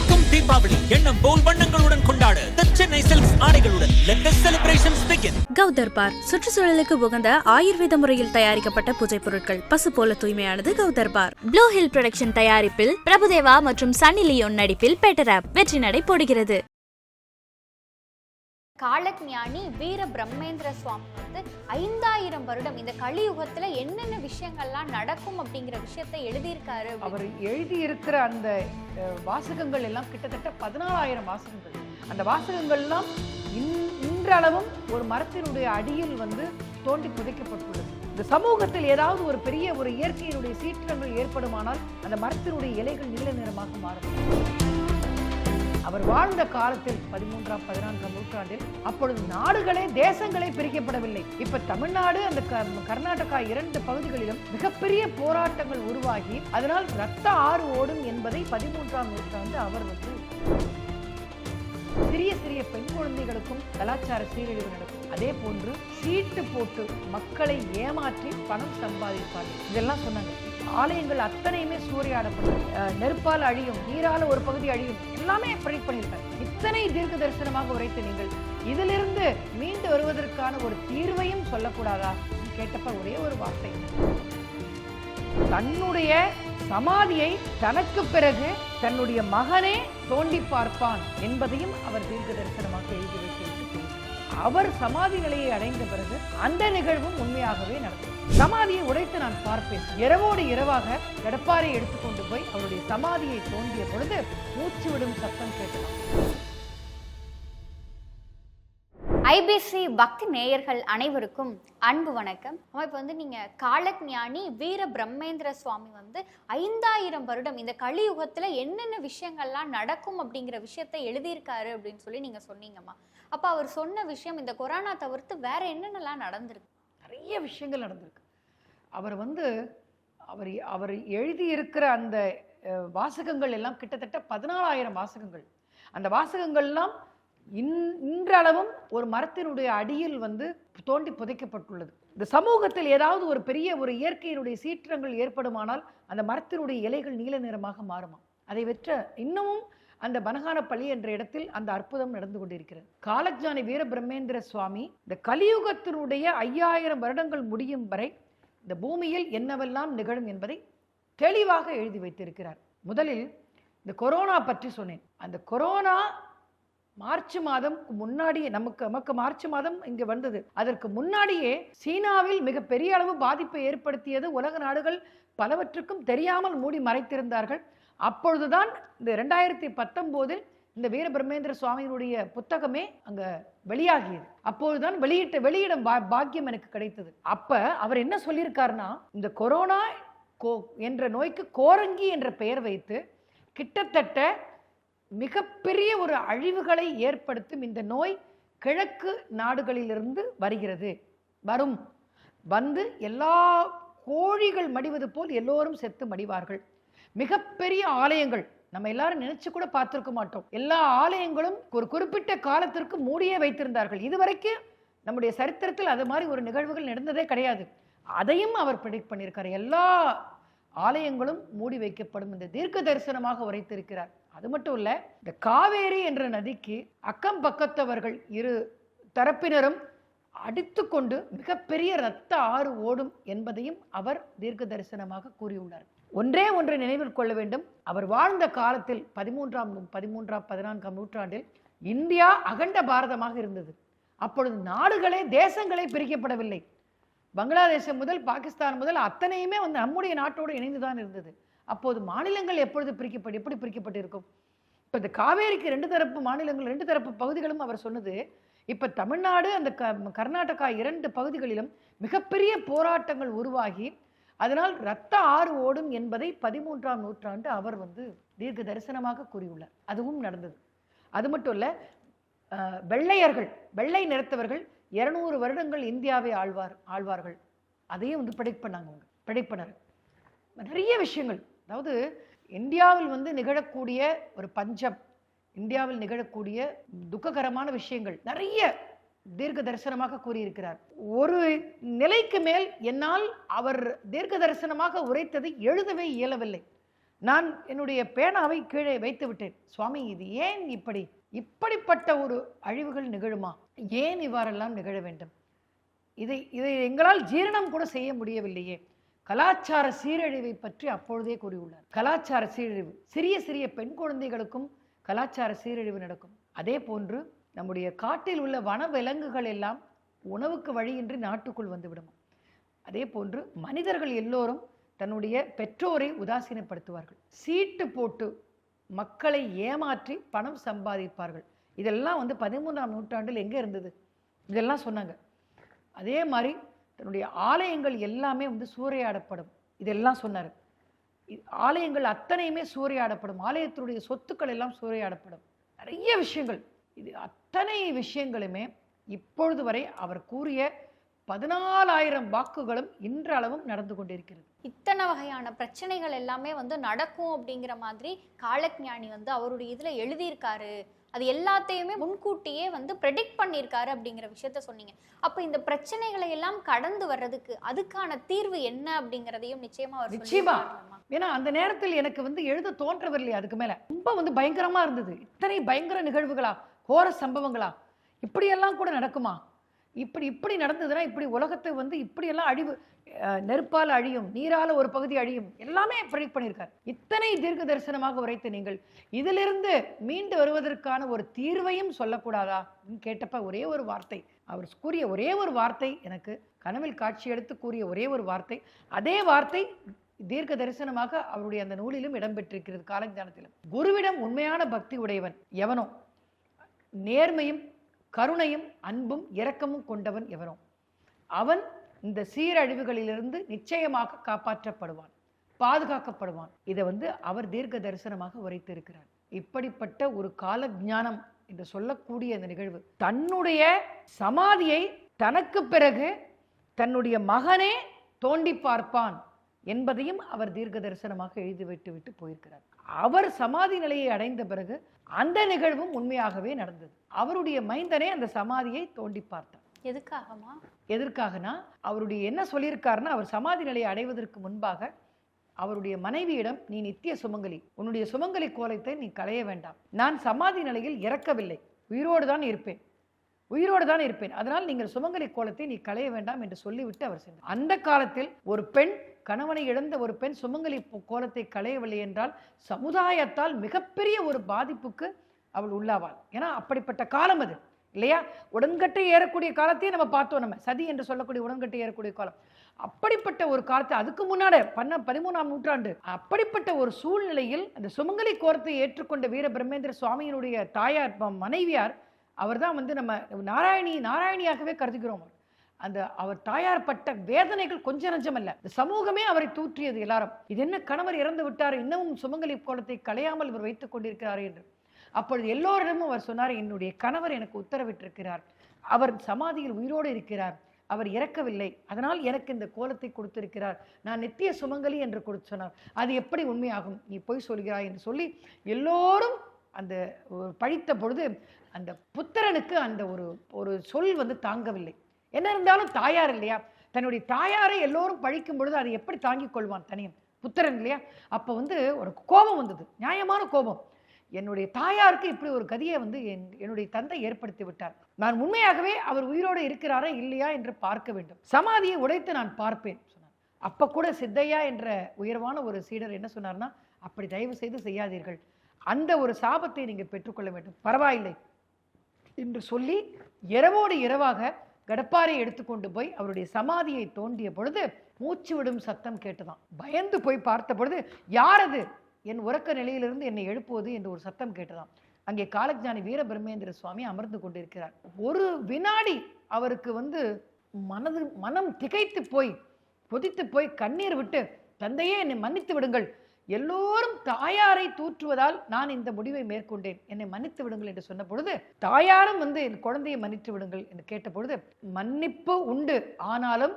தித்திக்கும் தீபாவளி. எண்ணம் போல் வண்ணங்களுடன் கொண்டாட. சென்னை சில்க்ஸ் ஆடைகளுடன். Let the கௌதர்பார் சுற்றுச்சூழலுக்கு உகந்த ஆயுர்வேத முறையில் தயாரிக்கப்பட்ட பூஜை பொருட்கள். பசு போல தூய்மையானது கௌதர்பார். ப்ளூ ஹில் ப்ரொடக்ஷன் தயாரிப்பில் பிரபுதேவா மற்றும் சன்னி லியோன் நடிப்பில் பெட்டர் ஆப் வெற்றி நடை போடுகிறது. காலஞானி வீர பிரம்மேந்திர சுவாமி வந்து ஐந்தாயிரம் வருடம் இந்த கலியுகத்துல என்னென்ன விஷயங்கள்லாம் நடக்கும் அப்படிங்கிற விஷயத்த எழுதியிருக்காரு அவர் எழுதியிருக்கிற அந்த வாசகங்கள் எல்லாம் கிட்டத்தட்ட பதினாலாயிரம் வாசகங்கள். அந்த வாசகங்கள்லாம் இன் இன்றளவும் ஒரு மரத்தினுடைய அடியில் வந்து தோண்டி புதைக்கப்பட்டுள்ளது. இந்த சமூகத்தில் ஏதாவது ஒரு பெரிய ஒரு இயற்கையினுடைய சீற்றங்கள் ஏற்படுமானால் அந்த மரத்தினுடைய இலைகள் நீல நிறமாக மாறும். அவர் வாழ்ந்த காலத்தில் பதிமூன்றாம் பதினான்காம் நூற்றாண்டில் அப்பொழுது நாடுகளே தேசங்களே பிரிக்கப்படவில்லை. இப்ப தமிழ்நாடு அந்த க- கர்நாடகா இரண்டு பகுதிகளிலும் மிகப்பெரிய போராட்டங்கள் உருவாகி அதனால் ரத்த ஆறு ஓடும் என்பதை பதிமூன்றாம் நூற்றாண்டு அவர் வந்து சிறிய சிறிய பெண் குழந்தைகளுக்கும் கலாச்சார சீரழிவு நடக்கும். அதே போன்று சீட்டு போட்டு மக்களை ஏமாற்றி பணம் சம்பாதிப்பார்கள். இதெல்லாம் சொன்னாங்க. ஆலயங்கள் அத்தனையுமே சூறையாடப்படும் அஹ், நெருப்பால் அழியும் நீரால ஒரு பகுதி அழியும் எல்லாமே ப்ரெடிக்ட் பண்ணியிருக்காங்க இத்தனை தீர்க்க தரிசனமாக உரைத்த நீங்கள் இதிலிருந்து மீண்டு வருவதற்கான ஒரு தீர்வையும் சொல்லக்கூடாதா? கேட்டப்ப ஒரே ஒரு வார்த்தை. தன்னுடைய சமாதியை தனக்கு பிறகு தன்னுடைய மகனே தோண்டி பார்ப்பான் என்பதையும் அவர் தீர்க்க தரிசனமாக எழுதி வைத்திருக்கிறார். அவர் சமாதி நிலையை அடைந்த பிறகு அந்த நிகழ்வும் உண்மையாகவே நடக்கும். சமாதியை உடைத்து நான் பார்ப்பேன். இரவோடு இரவாக எடப்பாரை எடுத்துக்கொண்டு போய் அவருடைய சமாதியை தோண்டிய பொழுது மூச்சு விடும் சத்தம் கேட்கலாம் ஐபிசி பக்தி நேயர்கள் அனைவருக்கும் அன்பு வணக்கம். இப்போ வந்து நீங்க காலஞானி வீர பிரம்மேந்திர சுவாமி வந்து ஐந்தாயிரம் வருடம் இந்த கலியுகத்துல என்னென்ன விஷயங்கள்லாம் நடக்கும் அப்படிங்கிற விஷயத்த எழுதியிருக்காரு அப்படின்னு சொல்லி நீங்க சொன்னீங்கம்மா. அப்ப அவர் சொன்ன விஷயம் இந்த கொரோனா தவிர்த்து வேற என்னென்னலாம் நடந்திருக்கு? நிறைய விஷயங்கள் நடந்திருக்கு. அவர் வந்து அவர் அவர் எழுதியிருக்கிற அந்த வாசகங்கள் எல்லாம் கிட்டத்தட்ட பதினாலாயிரம் வாசகங்கள். அந்த வாசகங்கள்லாம் இன் இன்றளவும் ஒரு மரத்தினுடைய அடியில் வந்து தோண்டி புதைக்கப்பட்டுள்ளது. இந்த சமூகத்தில் ஏதாவது ஒரு பெரிய ஒரு இயற்கையினுடைய சீற்றங்கள் ஏற்படுமானால் அந்த மரத்தினுடைய இலைகள் நீல நிறமாக மாறுமா அதை வெற்ற இன்னமும் அந்த பனகானப்பள்ளி என்ற இடத்தில் அந்த அற்புதம் நடந்து கொண்டிருக்கிறது. காலஜானி வீரபிரம்மேந்திர சுவாமி இந்த கலியுகத்தினுடைய ஐயாயிரம் வருடங்கள் முடியும் வரை இந்த பூமியில் என்னவெல்லாம் நிகழும் என்பதை தெளிவாக எழுதி வைத்திருக்கிறார். முதலில் இந்த கொரோனா பற்றி சொன்னேன். அந்த கொரோனா மார்ச் மாதம் முன்னாடியே நமக்கு நமக்கு மார்ச் மாதம் இங்கே வந்தது. அதற்கு முன்னாடியே சீனாவில் மிக பெரிய அளவு பாதிப்பை ஏற்படுத்தியது உலக நாடுகள் பலவற்றுக்கும் தெரியாமல் மூடி மறைத்திருந்தார்கள். அப்பொழுதுதான் இந்த ரெண்டாயிரத்தி பத்தொம்போதில் இந்த வீர பிரம்மேந்திர சுவாமியினுடைய புத்தகமே அங்க வெளியாகியது. அப்போதுதான் வெளியிட்ட வெளியிடம் பா- பாக்கியம் எனக்கு கிடைத்தது. அப்ப அவர் என்ன சொல்லியிருக்காருன்னா இந்த கொரோனா கோ என்ற நோய்க்கு கோரங்கி என்ற பெயர் வைத்து கிட்டத்தட்ட மிகப்பெரிய ஒரு அழிவுகளை ஏற்படுத்தும் இந்த நோய் கிழக்கு நாடுகளிலிருந்து வருகிறது. வரும். வந்து எல்லா கோழிகள் மடிவது போல் எல்லோரும் செத்து மடிவார்கள். மிகப்பெரிய ஆலயங்கள் நம்ம எல்லாரும் நினைச்சு கூட பார்த்துருக்க மாட்டோம். எல்லா ஆலயங்களும் ஒரு குறிப்பிட்ட காலத்திற்கு மூடியே வைத்திருந்தார்கள். இதுவரைக்கும் நம்முடைய சரித்திரத்தில் அது மாதிரி ஒரு நிகழ்வுகள் நடந்ததே கிடையாது. அதையும் அவர் ப்ரெடிக்ட் பண்ணியிருக்காரு. எல்லா ஆலயங்களும் மூடி வைக்கப்படும் இந்த தீர்க்க தரிசனமாக உரைத்திருக்கிறார். அது மட்டும் இல்ல இந்த காவேரி என்ற நதிக்கு அக்கம் பக்கத்தவர்கள் இரு தரப்பினரும் அடித்துக்கொண்டு மிகப்பெரிய இரத்த ஆறு ஓடும் என்பதையும் அவர் தீர்க்க தரிசனமாக கூறியுள்ளார். ஒன்றே ஒன்றை நினைவில் கொள்ள வேண்டும். அவர் வாழ்ந்த காலத்தில் பதிமூன்றாம் பதிமூன்றாம் பதினான்காம் நூற்றாண்டில் இந்தியா அகண்ட பாரதமாக இருந்தது. அப்பொழுது நாடுகளே தேசங்களே பிரிக்கப்படவில்லை. பங்களாதேசம் முதல் பாகிஸ்தான் முதல் அத்தனையுமே வந்து நம்முடைய நாட்டோடு இணைந்துதான் இருந்தது. அப்போது மாநிலங்கள் எப்பொழுது பிரிக்கப்பட்டு எப்படி பிரிக்கப்பட்டிருக்கும்? இப்போ இந்த காவேரிக்கு ரெண்டு தரப்பு மாநிலங்கள் ரெண்டு தரப்பு பகுதிகளும் அவர் சொன்னது இப்போ தமிழ்நாடு அந்த க கர்நாடகா இரண்டு பகுதிகளிலும் மிகப்பெரிய போராட்டங்கள் உருவாகி அதனால் இரத்த ஆறு ஓடும் என்பதை பதிமூன்றாம் நூற்றாண்டு அவர் வந்து தீர்க்க தரிசனமாக கூறியுள்ளார். அதுவும் நடந்தது. அது மட்டும் இல்லை வெள்ளையர்கள் வெள்ளை நிறத்தவர்கள் இருநூறு வருடங்கள் இந்தியாவை ஆழ்வார் ஆழ்வார்கள். அதையும் வந்து ப்ரெடிக்ட் பண்ணாங்க அவங்க ப்ரெடிக்ட் நிறைய விஷயங்கள். அதாவது இந்தியாவில் வந்து நிகழக்கூடிய ஒரு பஞ்சம் இந்தியாவில் நிகழக்கூடிய துக்ககரமான விஷயங்கள் நிறைய தீர்க்க தரிசனமாக கூறியிருக்கிறார். ஒரு நிலைக்கு மேல் என்னால் அவர் தீர்க்க தரிசனமாக உரைத்ததை எழுதவே இயலவில்லை. நான் என்னுடைய பேனாவை கீழே வைத்து விட்டேன். சுவாமி இது ஏன் இப்படி? இப்படிப்பட்ட ஒரு அழிவுகள் நிகழுமா? ஏன் இவ்வாறெல்லாம் நிகழ வேண்டும்? இதை இதை எங்களால் ஜீரணம் கூட செய்ய முடியவில்லையே. கலாச்சார சீரழிவை பற்றி அப்பொழுதே கூறியுள்ளார். கலாச்சார சீரழிவு சிறிய சிறிய பெண் குழந்தைகளுக்கும் கலாச்சார சீரழிவு நடக்கும். அதே போன்று நம்முடைய காட்டில் உள்ள வன விலங்குகள் எல்லாம் உணவுக்கு வழியின்றி நாட்டுக்குள் வந்துவிடும்? அதே போன்று மனிதர்கள் எல்லோரும் தன்னுடைய பெற்றோரை உதாசீனப்படுத்துவார்கள். சீட்டு போட்டு மக்களை ஏமாற்றி பணம் சம்பாதிப்பார்கள். இதெல்லாம் வந்து பதிமூன்றாம் நூற்றாண்டில் எங்கே இருந்தது? இதெல்லாம் சொன்னாங்க. அதே மாதிரி தன்னுடைய ஆலயங்கள் எல்லாமே வந்து சூறையாடப்படும். இதெல்லாம் சொன்னார். ஆலயங்கள் அத்தனையுமே சூறையாடப்படும். ஆலயத்தினுடைய சொத்துக்கள் எல்லாம் சூறையாடப்படும். நிறைய விஷயங்கள். இது அத்தனை விஷயங்களுமே இப்பொழுது வரை அவர் கூறிய பதினாலாயிரம் வாக்குகளும் இன்றளவும் நடந்து கொண்டிருக்கிறது. இத்தனை வகையான பிரச்சனைகள் எல்லாமே வந்து நடக்கும் அப்படிங்கிற மாதிரி காலஞானி வந்து அவருடைய இதுல எழுதியிருக்காரு. அது எல்லாத்தையுமே முன்கூட்டியே வந்து ப்ரெடிக்ட் பண்ணியிருக்காரு அப்படிங்கிற விஷயத்த சொன்னீங்க. அப்ப இந்த பிரச்சனைகளை எல்லாம் கடந்து வர்றதுக்கு அதுக்கான தீர்வு என்ன அப்படிங்கிறதையும் நிச்சயமா அவர் நிச்சயமா. ஏன்னா அந்த நேரத்தில் எனக்கு வந்து எழுத தோன்றவில்லை அதுக்கு மேல. ரொம்ப வந்து பயங்கரமா இருந்தது. இத்தனை பயங்கர நிகழ்வுகளா கோர சம்பவங்களா? இப்படியெல்லாம் கூட நடக்குமா? இப்படி இப்படி நடந்ததுன்னா இப்படி உலகத்தை வந்து இப்படியெல்லாம் அழிவு அஹ், நெருப்பால் அழியும் நீரால ஒரு பகுதி அழியும் எல்லாமே ப்ரெடிக்ட் பண்ணியிருக்கார். இத்தனை தீர்க்க தரிசனமாக உரைத்த நீங்கள் இதிலிருந்து மீண்டு வருவதற்கான ஒரு தீர்வையும் சொல்லக்கூடாதா? கேட்டப்ப ஒரே ஒரு வார்த்தை அவர் கூறிய ஒரே ஒரு வார்த்தை எனக்கு கனவில் காட்சி எடுத்து கூறிய ஒரே ஒரு வார்த்தை அதே வார்த்தை தீர்க்க தரிசனமாக அவருடைய அந்த நூலிலும் இடம்பெற்றிருக்கிறது காலஞானத்திலும். குருவிடம் உண்மையான பக்தி உடையவன் எவனோ? நேர்மையும் கருணையும் அன்பும் இரக்கமும் கொண்டவன் எவரும் அவன் இந்த சீரழிவுகளிலிருந்து நிச்சயமாக காப்பாற்றப்படுவான் பாதுகாக்கப்படுவான். இதை வந்து அவர் தீர்க்க தரிசனமாக உரைத்திருக்கிறார். இப்படிப்பட்ட ஒரு கால ஞானம் என்று சொல்லக்கூடிய இந்த நிகழ்வு தன்னுடைய சமாதியை தனக்கு பிறகு தன்னுடைய மகனே தோண்டி பார்ப்பான். என்பதையும் அவர் தீர்க்க தரிசனமாக எழுதி விட்டு விட்டு போயிருக்கிறார். அவர் சமாதி நிலையை அடைந்த பிறகு அந்த நிகழ்வும் உண்மையாகவே நடந்தது. அவருடைய மைந்தனே அந்த சமாதியை தோண்டி பார்த்தார். எதுக்காகமா? எதற்காகனா? அவருடைய என்ன சொல்லியிருக்காருன்னா அவர் சமாதி நிலையை அடைவதற்கு முன்பாக அவருடைய மனைவியிடம் நீ நித்திய சுமங்கலி உன்னுடைய சுமங்கலி கோலத்தை நீ களைய வேண்டாம். நான் சமாதி நிலையில் இறக்கவில்லை. உயிரோடு தான் இருப்பேன். உயிரோடு தான் இருப்பேன். அதனால் நீங்கள் சுமங்கலி கோலத்தை நீ களைய வேண்டாம் என்று சொல்லிவிட்டு அவர் சென்றார். அந்த காலத்தில் ஒரு பெண் கணவனை இழந்த ஒரு பெண் சுமங்கலி கோலத்தை களையவில்லை என்றால் சமுதாயத்தால் மிகப்பெரிய ஒரு பாதிப்புக்கு அவள் உள்ளாவாள். ஏன்னா அப்படிப்பட்ட காலம் அது இல்லையா? உடன்கட்டை ஏறக்கூடிய காலத்தையே நம்ம பார்த்தோம் நம்ம. சதி என்று சொல்லக்கூடிய உடன்கட்டை ஏறக்கூடிய காலம். அப்படிப்பட்ட ஒரு காலத்தை அதுக்கு முன்னாடி பண்ண பதிமூணாம் நூற்றாண்டு அப்படிப்பட்ட ஒரு சூழ்நிலையில் அந்த சுமங்கலி கோரத்தை ஏற்றுக்கொண்ட வீர பிரம்மேந்திர சுவாமியினுடைய தாயார் மனைவியார் மனைவியார் அவர்தான் வந்து நம்ம நாராயணி நாராயணியாகவே கருதுகிறோம் அந்த அவர் தாயார் பட்ட வேதனைகள் கொஞ்ச நஞ்சமல்ல. இந்த சமூகமே அவரை தூற்றியது எல்லாரும். இது என்ன கணவர் இறந்து விட்டார்? இன்னமும் சுமங்கலி கோலத்தை களையாமல் இவர் வைத்துக் கொண்டிருக்கிறார் என்று. அப்பொழுது எல்லோரிடமும் அவர் சொன்னார் என்னுடைய கணவர் எனக்கு உத்தரவிட்டிருக்கிறார். அவர் சமாதியில் உயிரோடு இருக்கிறார். அவர் இறக்கவில்லை. அதனால் எனக்கு இந்த கோலத்தை கொடுத்திருக்கிறார். நான் நித்திய சுமங்கலி என்று கொடுத்து சொன்னார். அது எப்படி உண்மையாகும்? நீ பொய் சொல்கிறாய் என்று சொல்லி எல்லோரும் அந்த பழித்த பொழுது அந்த புத்திரனுக்கு அந்த ஒரு ஒரு சொல் வந்து தாங்கவில்லை. என்ன இருந்தாலும் தாயார் இல்லையா? தன்னுடைய தாயாரை எல்லோரும் பழிக்கும் பொழுது அதை எப்படி தாங்கிக் கொள்வான் தனியன்? புத்திரன் இல்லையா? அப்போ வந்து ஒரு கோபம் வந்தது. நியாயமான கோபம். என்னுடைய தாயாருக்கு இப்படி ஒரு கதியை வந்து என் என்னுடைய தந்தை ஏற்படுத்தி விட்டார். நான் உண்மையாகவே அவர் உயிரோடு இருக்கிறாரா இல்லையா என்று பார்க்க வேண்டும். சமாதியை உடைத்து நான் பார்ப்பேன் சொன்னார். அப்போ கூட சித்தையா என்ற உயர்வான ஒரு சீடர் என்ன சொன்னார்னா அப்படி தயவு செய்து செய்யாதீர்கள். அந்த ஒரு சாபத்தை நீங்கள் பெற்றுக்கொள்ள வேண்டும். பரவாயில்லை. என்று சொல்லி இரவோடு இரவாக கடப்பாரை எடுத்துக்கொண்டு போய் அவருடைய சமாதியை தோண்டிய பொழுது மூச்சு விடும் சத்தம் கேட்டுதான் பயந்து போய் பார்த்த பொழுது யார் அது என் உறக்க நிலையிலிருந்து என்னை எழுப்புவது? என்று ஒரு சத்தம் கேட்டுதான் அங்கே காலஜானி வீரபிரமேந்திர சுவாமி அமர்ந்து கொண்டிருக்கிறார். ஒரு வினாடி அவருக்கு வந்து மனது மனம் திகைத்து போய் கொதித்து போய் கண்ணீர் விட்டு தந்தையே என்னை மன்னித்து விடுங்கள். எல்லோரும் தாயாரை தூற்றுவதால் நான் இந்த முடிவை மேற்கொண்டேன். என்னை மன்னித்து விடுங்கள் என்று சொன்ன பொழுது தாயாரும் வந்து என் குழந்தையை மன்னித்து விடுங்கள் என்று கேட்ட பொழுது மன்னிப்பு உண்டு. ஆனாலும்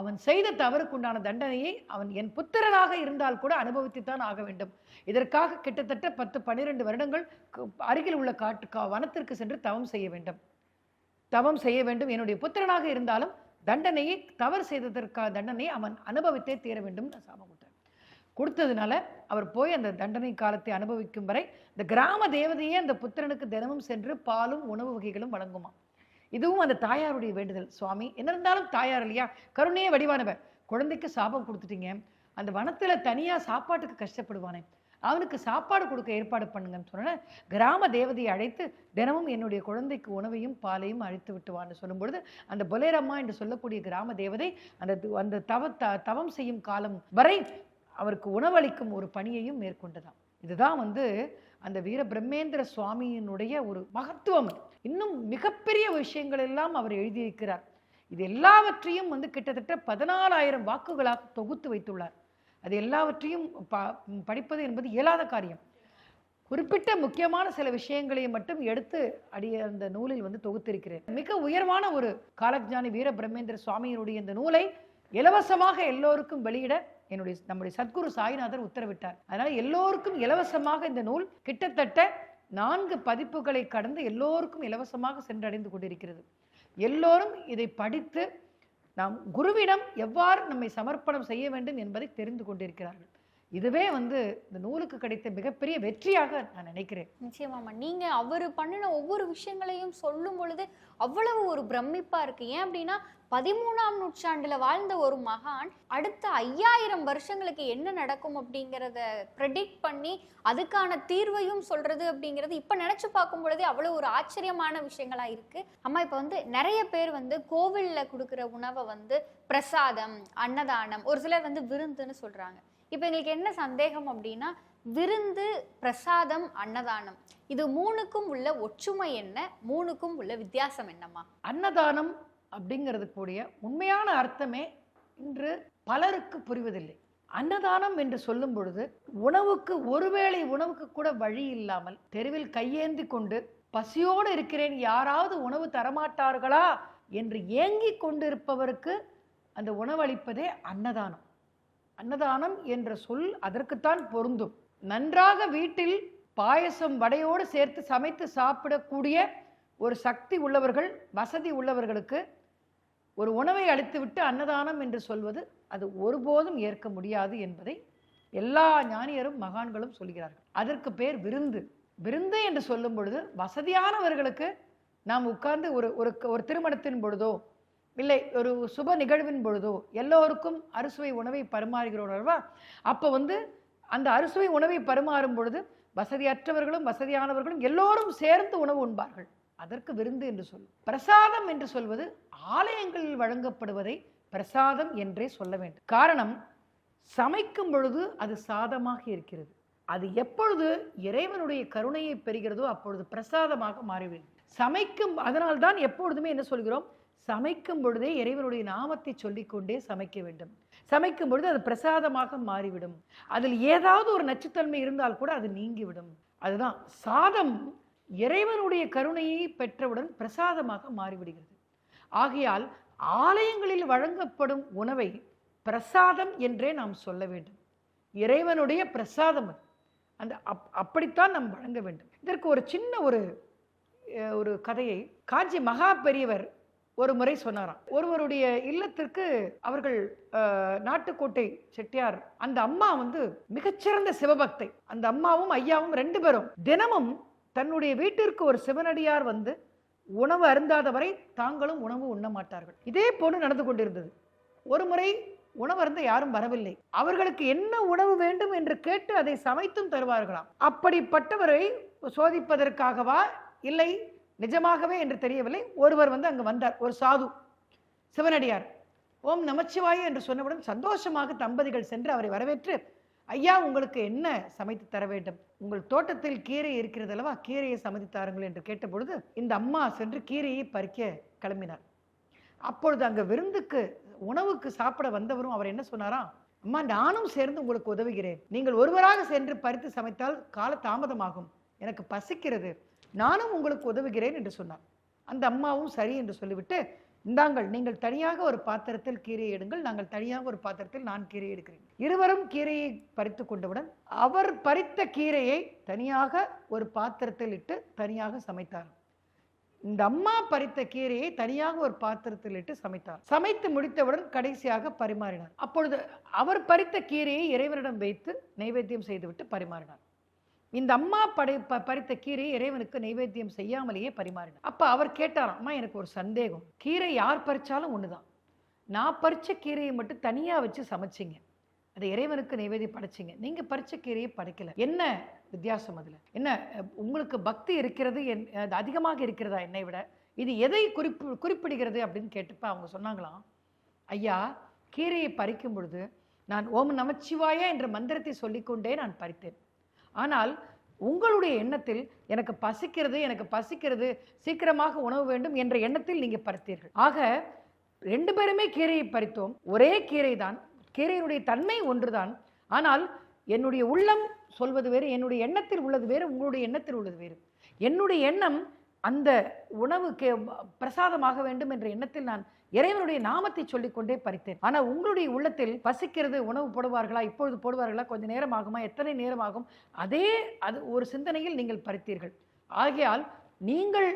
அவன் செய்த தவறுக்குண்டான தண்டனையை அவன் என் புத்திரனாக இருந்தால் கூட அனுபவித்துத்தான் ஆக வேண்டும். இதற்காக கிட்டத்தட்ட பத்து பன்னிரெண்டு வருடங்கள் அருகில் உள்ள காட்டு வனத்திற்கு சென்று தவம் செய்ய வேண்டும். தவம் செய்ய வேண்டும். என்னுடைய புத்திரனாக இருந்தாலும் தண்டனையை தவறு செய்ததற்காக தண்டனையை அவன் அனுபவித்தே தீர வேண்டும். சாபம் கொடுத்ததுனால அவர் போய் அந்த தண்டனை காலத்தை அனுபவிக்கும் வரை இந்த கிராம தேவதையே அந்த புத்திரனுக்கு தினமும் சென்று பாலும் உணவு வகைகளும் வழங்குமா? இதுவும் அந்த தாயாருடைய வேண்டுதல். சுவாமி என்ன இருந்தாலும் தாயார் இல்லையா? கருணையே வடிவானவர். குழந்தைக்கு சாபம் கொடுத்துட்டீங்க. அந்த வனத்தில் தனியாக சாப்பாட்டுக்கு கஷ்டப்படுவானே. அவனுக்கு சாப்பாடு கொடுக்க ஏற்பாடு பண்ணுங்கன்னு சொன்ன கிராம தேவதையை அழைத்து தினமும் என்னுடைய குழந்தைக்கு உணவையும் பாலையும் அழைத்து விட்டுவான்னு சொல்லும்பொழுது அந்த பொலேரம்மா என்று சொல்லக்கூடிய கிராம தேவதை அந்த அந்த தவ த- தவம் செய்யும் காலம் வரை அவருக்கு உணவளிக்கும் ஒரு பணியையும் மேற்கொண்டதாம். இதுதான் வந்து அந்த வீர பிரம்மேந்திர சுவாமியினுடைய ஒரு மகத்துவம். இன்னும் மிகப்பெரிய விஷயங்கள் எல்லாம் அவர் எழுதியிருக்கிறார். இது எல்லாவற்றையும் வந்து கிட்டத்தட்ட பதினாலாயிரம் வாக்குகளாக தொகுத்து வைத்துள்ளார். அது எல்லாவற்றையும் ப- படிப்பது என்பது இயலாத காரியம். குறிப்பிட்ட முக்கியமான சில விஷயங்களை மட்டும் எடுத்து அடிய அந்த நூலில் வந்து தொகுத்திருக்கிறேன். மிக உயர்வான ஒரு காலஜானி வீர பிரம்மேந்திர சுவாமியினுடைய இந்த நூலை இலவசமாக எல்லோருக்கும் வெளியிட என்னுடைய நம்முடைய சத்குரு சாய்நாதர் உத்தரவிட்டார். அதனால எல்லோருக்கும் இலவசமாக இந்த நூல் கிட்டத்தட்ட நான்கு பதிப்புகளை கடந்து எல்லோருக்கும் இலவசமாக சென்றடைந்து கொண்டிருக்கிறது. எல்லோரும் இதை படித்து நாம் குருவிடம் எவ்வாறு நம்மை சமர்ப்பணம் செய்ய வேண்டும் என்பதை தெரிந்து கொண்டிருக்கிறார்கள். இதுவே வந்து இந்த நூலுக்கு கிடைத்த மிகப்பெரிய வெற்றியாக நான் நினைக்கிறேன். நிச்சயமாமா நீங்க அவர் பண்ணின ஒவ்வொரு விஷயங்களையும் சொல்லும் பொழுது அவ்வளவு ஒரு பிரமிப்பா இருக்கு. ஏன் அப்படின்னா பதிமூணாம் நூற்றாண்டுல வாழ்ந்த ஒரு மகான் அடுத்த ஐயாயிரம் வருஷங்களுக்கு என்ன நடக்கும் அப்படிங்கிறத ப்ரெடிக்ட் பண்ணி அதுக்கான தீர்வையும் சொல்றது அப்படிங்கிறது இப்ப நினைச்சு பார்க்கும் பொழுதே அவ்வளவு ஒரு ஆச்சரியமான விஷயங்களா இருக்கு. அம்மா இப்ப வந்து நிறைய பேர் வந்து கோவில்ல கொடுக்குற உணவை வந்து பிரசாதம் அன்னதானம் ஒரு சிலர் வந்து விருந்துன்னு சொல்றாங்க. இப்போ எங்களுக்கு என்ன சந்தேகம் அப்படின்னா விருந்து பிரசாதம் அன்னதானம் இது மூணுக்கும் உள்ள ஒற்றுமை என்ன? மூணுக்கும் உள்ள வித்தியாசம் என்னம்மா? அன்னதானம் அப்படிங்கிறது கூடிய உண்மையான அர்த்தமே இன்று பலருக்கு புரிவதில்லை. அன்னதானம் என்று சொல்லும் பொழுது உணவுக்கு ஒருவேளை உணவுக்கு கூட வழி இல்லாமல் தெருவில் கையேந்தி கொண்டு பசியோடு இருக்கிறேன் யாராவது உணவு தரமாட்டார்களா என்று ஏங்கிக் கொண்டிருப்பவருக்கு அந்த உணவளிப்பதே அன்னதானம். அன்னதானம் என்ற சொல் அதற்குத்தான் பொருந்தும். நன்றாக வீட்டில் பாயசம் வடையோடு சேர்த்து சமைத்து சாப்பிடக்கூடிய ஒரு சக்தி உள்ளவர்கள் வசதி உள்ளவர்களுக்கு ஒரு உணவை அளித்துவிட்டு அன்னதானம் என்று சொல்வது அது ஒருபோதும் ஏற்க முடியாது என்பதை எல்லா ஞானியரும் மகான்களும் சொல்கிறார்கள். அதற்கு பேர் விருந்து. விருந்து என்று சொல்லும் பொழுது வசதியானவர்களுக்கு நாம் உட்கார்ந்து ஒரு ஒரு ஒரு திருமணத்தின் பொழுதோ இல்லை ஒரு சுப நிகழ்வின் பொழுதோ எல்லோருக்கும் அறுசுவை உணவை பரிமாறுகிறோம் அல்லவா? அப்போ வந்து அந்த அறுசுவை உணவை பரிமாறும் பொழுது வசதியற்றவர்களும் வசதியானவர்களும் எல்லோரும் சேர்ந்து உணவு உண்பார்கள். அதற்கு விருந்து என்று சொல்லும் பிரசாதம் என்று சொல்வது ஆலயங்களில் வழங்கப்படுவதை பிரசாதம் என்றே சொல்ல வேண்டும். காரணம் சமைக்கும் பொழுது அது சாதமாக இருக்கிறது. அது எப்பொழுது இறைவனுடைய கருணையை பெறுகிறதோ அப்பொழுது பிரசாதமாக மாறிவிடும். சமைக்கும் அதனால்தான் எப்பொழுதுமே என்ன சொல்கிறோம்? சமைக்கும் பொழுதே இறைவனுடைய நாமத்தை சொல்லிக்கொண்டே சமைக்க வேண்டும். சமைக்கும் பொழுது அது பிரசாதமாக மாறிவிடும். அதில் ஏதாவது ஒரு நச்சுத்தன்மை இருந்தால் கூட அது நீங்கிவிடும். அதுதான் சாதம் இறைவனுடைய கருணையை பெற்றவுடன் பிரசாதமாக மாறிவிடுகிறது. ஆகையால் ஆலயங்களில் வழங்கப்படும் உணவை பிரசாதம் என்றே நாம் சொல்ல வேண்டும். இறைவனுடைய பிரசாதம் அது. அந்த அப் அப்படித்தான் நாம் வழங்க வேண்டும். இதற்கு ஒரு சின்ன ஒரு ஒரு கதையை காஞ்சி மகா பெரியவர் ஒரு முறை சொன்னாராம். ஒருவருடைய இல்லத்திற்கு அவர்கள் நாட்டுக்கோட்டை செட்டியார் அந்த அம்மா வந்து மிகச்சிறந்த சிவபக்தை. அந்த அம்மாவும் ஐயாவும் ரெண்டு பேரும் தினமும் தன்னுடைய வீட்டிற்கு ஒரு சிவனடியார் வந்து உணவு அருந்தாத வரை தாங்களும் உணவு உண்ண மாட்டார்கள். இதே போன்று நடந்து கொண்டிருந்தது. ஒரு முறை உணவு அருந்த யாரும் வரவில்லை. அவர்களுக்கு என்ன உணவு வேண்டும் என்று கேட்டு அதை சமைத்தும் தருவார்களாம். அப்படிப்பட்டவரை சோதிப்பதற்காகவா? இல்லை நிஜமாகவே என்று தெரியவில்லை. ஒருவர் வந்து அங்கு வந்தார். ஒரு சாது சிவனடியார் ஓம் நமச்சிவாய என்று சொன்னவுடன் சந்தோஷமாக தம்பதிகள் சென்று அவரை வரவேற்று ஐயா உங்களுக்கு என்ன சமைத்து தர வேண்டும்? உங்கள் தோட்டத்தில் கீரை இருக்கிறது அல்லவா? கீரையை சமைத்து தாருங்கள் என்று கேட்டபொழுது இந்த அம்மா சென்று கீரையை பறிக்க கிளம்பினார் அப்பொழுது அங்கே விருந்துக்கு உணவுக்கு சாப்பிட வந்தவரும் அவர் என்ன சொன்னாராம் அம்மா நானும் சேர்ந்து உங்களுக்கு உதவுகிறேன். நீங்கள் ஒருவராக சென்று பறித்து சமைத்தால் கால தாமதமாகும். எனக்கு பசிக்கிறது. நானும் உங்களுக்கு உதவுகிறேன் என்று சொன்னார் அந்த அம்மாவும் சரி என்று சொல்லிவிட்டு இந்தாங்கள் நீங்கள் தனியாக ஒரு பாத்திரத்தில் கீரையை எடுங்கள் நாங்கள் தனியாக ஒரு பாத்திரத்தில் நான் கீரையை எடுக்கிறேன். இருவரும் கீரையை பறித்து கொண்டவுடன் அவர் பறித்த கீரையை தனியாக ஒரு பாத்திரத்தில் இட்டு தனியாக சமைத்தார். இந்த அம்மா பறித்த கீரையை தனியாக ஒரு பாத்திரத்தில் இட்டு சமைத்தார். சமைத்து முடித்தவுடன் கடைசியாக பரிமாறினார். அப்பொழுது அவர் பறித்த கீரையை இறைவனிடம் வைத்து நைவேத்தியம் செய்துவிட்டு பரிமாறினார். இந்த அம்மா படை ப பறித்த கீரையை இறைவனுக்கு நைவேத்தியம் செய்யாமலேயே பரிமாறினார். அப்போ அவர் கேட்டாராம் அம்மா எனக்கு ஒரு சந்தேகம். கீரை யார் பறித்தாலும் ஒன்று தான் நான் பறித்த கீரையை மட்டும் தனியாக வச்சு சமைச்சிங்க. அதை இறைவனுக்கு நைவேத்தியம் படைச்சிங்க. நீங்கள் பறித்த கீரையை படைக்கல. என்ன வித்தியாசம் அதில்? என்ன உங்களுக்கு பக்தி இருக்கிறது என் அது அதிகமாக இருக்கிறதா என்னை விட? இது எதை குறிப்பு குறிப்பிடுகிறது அப்படின்னு கேட்டப்ப அவங்க சொன்னாங்களாம் ஐயா கீரையை பறிக்கும் பொழுது நான் ஓம் நமச்சிவாயா என்ற மந்திரத்தை சொல்லிக்கொண்டே நான் பறித்தேன். ஆனால் உங்களுடைய எண்ணத்தில் எனக்கு பசிக்கிறது எனக்கு பசிக்கிறது சீக்கிரமாக உணவு வேண்டும் என்ற எண்ணத்தில் நீங்கள் பறித்தீர்கள் ஆக ரெண்டு பேருமே கீரையை பறித்தோம். ஒரே கீரை தான். கீரையினுடைய தன்மை ஒன்றுதான். ஆனால் என்னுடைய உள்ளம் சொல்வது வேறு என்னுடைய எண்ணத்தில் உள்ளது வேறு உங்களுடைய எண்ணத்தில் உள்ளது வேறு. என்னுடைய எண்ணம் அந்த உணவு கே பிரசாதமாக வேண்டும் என்ற எண்ணத்தில் நான் இறைவனுடைய நாமத்தை சொல்லிக்கொண்டே பறித்தேன். ஆனால் உங்களுடைய உள்ளத்தில் பசிக்கிறது உணவு போடுவார்களா இப்பொழுது போடுவார்களா கொஞ்சம் நேரம் ஆகுமா எத்தனை நேரம் ஆகும் அதே அது ஒரு சிந்தனையில் நீங்கள் பறித்தீர்கள். ஆகையால் நீங்கள்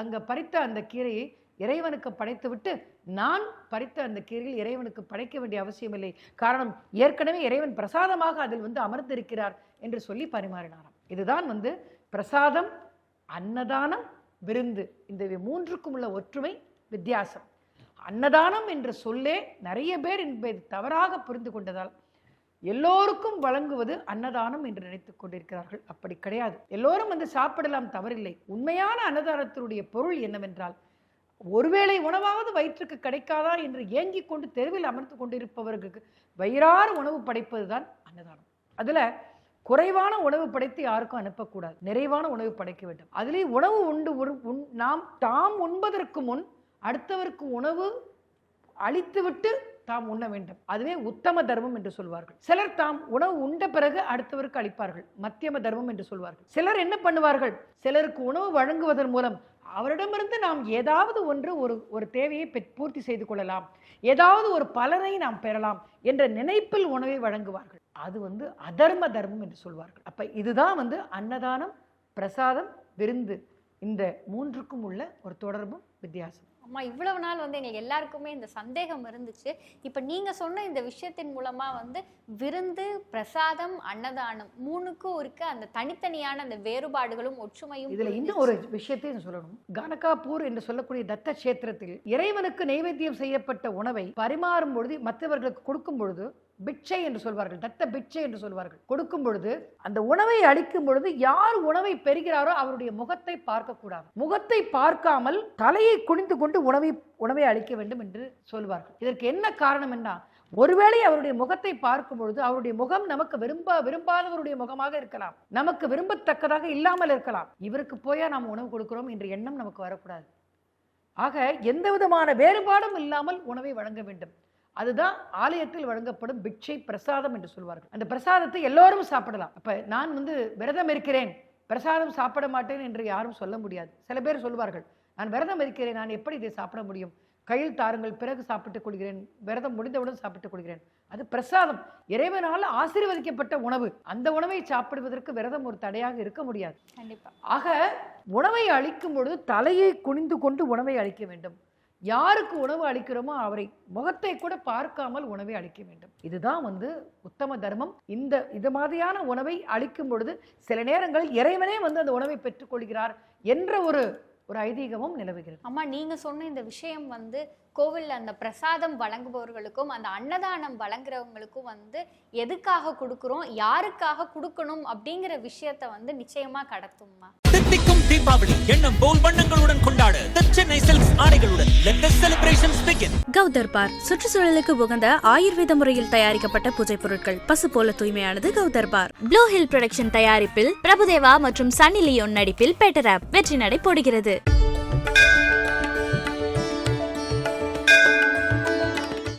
அங்கே பறித்த அந்த கீரையை இறைவனுக்கு படைத்துவிட்டு நான் பறித்த அந்த கீரையில் இறைவனுக்கு படைக்க வேண்டிய அவசியமில்லை. காரணம் ஏற்கனவே இறைவன் பிரசாதமாக அதில் வந்து அமர்ந்திருக்கிறார் என்று சொல்லி பரிமாறினாராம். இதுதான் வந்து பிரசாதம் அன்னதானம் விருந்து. இந்த மூன்றுக்கும் உள்ள ஒற்றுமை வித்தியாசம். அன்னதானம் என்ற சொல்லே நிறைய பேர் என்பது தவறாக புரிந்து கொண்டதால் எல்லோருக்கும் வழங்குவது அன்னதானம் என்று நினைத்து கொண்டிருக்கிறார்கள். அப்படி கிடையாது. எல்லோரும் வந்து சாப்பிடலாம் தவறில்லை. உண்மையான அன்னதானத்தினுடைய பொருள் என்னவென்றால் ஒருவேளை உணவாவது வயிற்றுக்கு கிடைக்காதா என்று ஏங்கிக் கொண்டு தெருவில் அமர்ந்து கொண்டிருப்பவர்களுக்கு வயிறாறு உணவு படைப்பதுதான் அன்னதானம். அதில் குறைவான உணவு படைத்து யாருக்கும் அனுப்பக்கூடாது. நிறைவான உணவு படைக்க வேண்டும். அதிலே உணவு உண்டு ஒரு- உண்- நாம் தாம் உண்பதற்கு முன் அடுத்தவருக்கு உணவு அளித்துவிட்டு தாம் உண்ண வேண்டும். அதுவே உத்தம தர்மம் என்று சொல்வார்கள். சிலர் தாம் உணவு உண்ட பிறகு அடுத்தவருக்கு அளிப்பார்கள். மத்தியம தர்மம் என்று சொல்வார்கள். சிலர் என்ன பண்ணுவார்கள்? சிலருக்கு உணவு வழங்குவதன் மூலம் அவரிடமிருந்து நாம் ஏதாவது ஒன்று ஒரு ஒரு தேவையை பெற்- பூர்த்தி செய்து கொள்ளலாம். ஏதாவது ஒரு பலனை நாம் பெறலாம் என்ற நினைப்பில் உணவை வழங்குவார்கள். அது வந்து அதர்ம தர்மம் என்று சொல்வார்கள். அப்ப இதுதான் வந்து அன்னதானம் பிரசாதம் விருந்து இந்த மூன்றுக்கும் உள்ள ஒரு தொடர்பும் வித்தியாசம் அம்மா இவ்வளவு நாள் வந்து எங்களுக்கு எல்லாருக்குமே இந்த சந்தேகம் இருந்துச்சு. இப்ப நீங்க சொன்ன இந்த விஷயத்தின் மூலமா வந்து விருந்து பிரசாதம் அன்னதானம் மூணுக்கும் இருக்க அந்த தனித்தனியான அந்த வேறுபாடுகளும் ஒற்றுமையும் இதுல இன்னும் ஒரு விஷயத்தையும் சொல்லணும். கானகாபூர் என்று சொல்லக்கூடிய தத்த கஷேத்திரத்தில் இறைவனுக்கு நைவேத்தியம் செய்யப்பட்ட உணவை பரிமாறும் பொழுது மற்றவர்களுக்கு கொடுக்கும் பொழுது பிட்சை என்று சொல்வார்கள் தத்த பிட்சை என்று சொல்வார்கள். கொடுக்கும் பொழுது அந்த உணவை அளிக்கும் பொழுது யார் உணவை பெறுகிறாரோ அவருடைய முகத்தை பார்க்கக்கூடாது. முகத்தை பார்க்காமல் தலையை குனிந்து கொண்டு உணவை உணவை அளிக்க வேண்டும் என்று சொல்வார்கள். இதற்கு என்ன காரணம் என்ன? ஒருவேளை அவருடைய முகத்தை பார்க்கும் பொழுது அவருடைய முகம் நமக்கு விரும்ப விரும்பாதவருடைய முகமாக இருக்கலாம். நமக்கு விரும்பத்தக்கதாக இல்லாமல் இருக்கலாம். இவருக்கு போயா நாம் உணவு கொடுக்கிறோம் என்ற எண்ணம் நமக்கு வரக்கூடாது. ஆக எந்த விதமான வேறுபாடும் இல்லாமல் உணவை வழங்க வேண்டும். அதுதான் ஆலயத்தில் வழங்கப்படும் பிட்சை பிரசாதம் என்று சொல்வார்கள். அந்த பிரசாதத்தை எல்லோரும் சாப்பிடலாம். அப்ப நான் வந்து விரதம் இருக்கிறேன். பிரசாதம் சாப்பிட மாட்டேன் என்று யாரும் சொல்ல முடியாது. சில பேர் சொல்வார்கள் நான் விரதம் இருக்கிறேன். நான் எப்படி இதை சாப்பிட முடியும்? கையில் தாருங்கள் பிறகு சாப்பிட்டுக் கொள்கிறேன். விரதம் முடிந்தவுடன் சாப்பிட்டுக் கொள்கிறேன். அது பிரசாதம். இறைவனால் ஆசீர்வதிக்கப்பட்ட உணவு. அந்த உணவை சாப்பிடுவதற்கு விரதம் ஒரு தடையாக இருக்க முடியாது. கண்டிப்பா. ஆக உணவை அளிக்கும் பொழுது தலையை குனிந்து கொண்டு உணவை அளிக்க வேண்டும். யாருக்கு உணவு அளிக்கிறோமோ அவரை முகத்தை கூட பார்க்காமல் உணவை அளிக்க வேண்டும். இதுதான் வந்து உத்தம தர்மம். இந்த இது மாதிரியான உணவை அளிக்கும் பொழுது சில நேரங்களில் இறைவனே வந்து அந்த உணவை பெற்றுக்கொள்கிறார் என்ற ஒரு ஒரு ஐதீகமும் நிலவுகிறது. அம்மா நீங்க சொன்ன இந்த விஷயம் வந்து கோவில்ல அந்த பிரசாதம் வழங்குபவர்களுக்கும் அந்த அன்னதானம் வழங்குறவங்களுக்கும் வந்து எதுக்காக கொடுக்குறோம் யாருக்காக கொடுக்கணும் அப்படிங்கிற விஷயத்த வந்து நிச்சயமா கடத்தும்மா. தீபாவளி எண்ணம் போல் வண்ணங்களுடன் கொண்டாட. சென்னை சில்க்ஸ் ஆடைகளுடன் கௌதர் பார் சுற்றுச்சூழலுக்கு உகந்த ஆயுர்வேத முறையில் தயாரிக்கப்பட்ட பூஜை பொருட்கள். பசு போல தூய்மையானது கௌதர் பார். ப்ளூ ஹில் ப்ரொடக்ஷன் தயாரிப்பில் பிரபுதேவா மற்றும் சன்னி லியோன் நடிப்பில் பெட்டர் ஆப் வெற்றி நடை போடுகிறது.